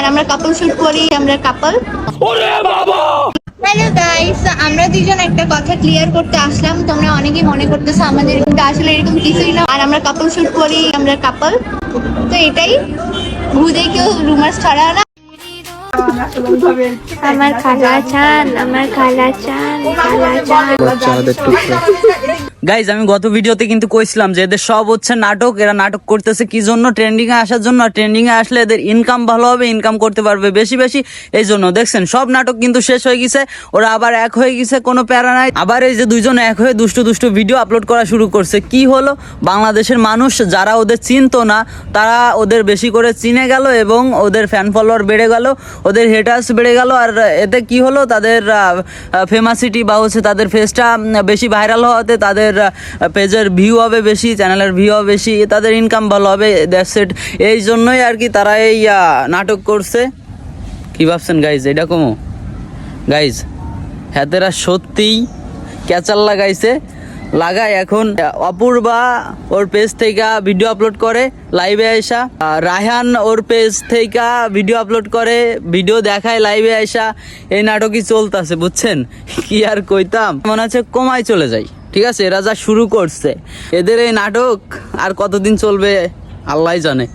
আর আমরা কাপল শুট করি আমরা কাপল হ্যালো গাইস আমরা দুজন একটা কথা ক্লিয়ার করতে আসলাম। তোমরা অনেকেই মনে করতেছো আমাদের কিন্তু আসলে এরকম কিছুই না। আর আমরা কাপল শুট করি আমরা কাপল তো এটাই। ভুদে কেউ রুমার্স ছড়া না। আমার খালা চান আমার খালা চান খালা চান। গাইজ আমি গত ভিডিওতে কিন্তু কইছিলাম যে এদের সব হচ্ছে নাটক, এরা নাটক করতেছে কি জন্য? ট্রেন্ডিং এ আসার জন্য, আর ট্রেন্ডিং এ আসলে এদের ইনকাম ভালো হবে ইনকাম করতে পারবে বেশি বেশি, এই জন্য। দেখছেন, সব নাটক কিন্তু শেষ হয়ে গেছে, ওরা আবার এক হয়ে গেছে, কোনো প্যারা নাই। আবার এই যে দুইজন এক হয়ে দুষ্টু দুষ্টু ভিডিও আপলোড করা শুরু করছে, কি হলো? বাংলাদেশের মানুষ, যারা ওদের চিনতো না, তারা ওদের বেশি করে চিনে গেল এবং ওদের ফ্যান ফলোয়ার বেড়ে গেল, ওদের হেটার্স বেড়ে গেল, আর এতে কি হলো? তাদের ফেমাসিটি বা হচ্ছে তাদের ফেসটা বেশি ভাইরাল হওয়াতে তাদের পেজের ভিউ হবে বেশি চ্যানেলের ভিউ হবে বেশি, তাদের ইনকাম ভালো হবে দ্যাটস ইট এই জন্যই আর কি তারা এই নাটক করছে। কি ভাবছেন গাইজ এটা কমো। গাইজ হাতেরা সত্যিই ক্যাচার লাগাইছে লাগায় এখন, অপূর্বা ওর পেজ থেকে ভিডিও আপলোড করে লাইভে আইসা। রায়হান ওর পেজ থেকে ভিডিও আপলোড করে ভিডিও দেখায় লাইভে আইসা। এই নাটকই চলতেছে, বুঝছেন? কি আর কইতাম? মনে হচ্ছে কমায় চলে যাই। ঠিক আছে এরা যা শুরু করছে। এদের এই নাটক আর কতদিন চলবে আল্লাহ জানে।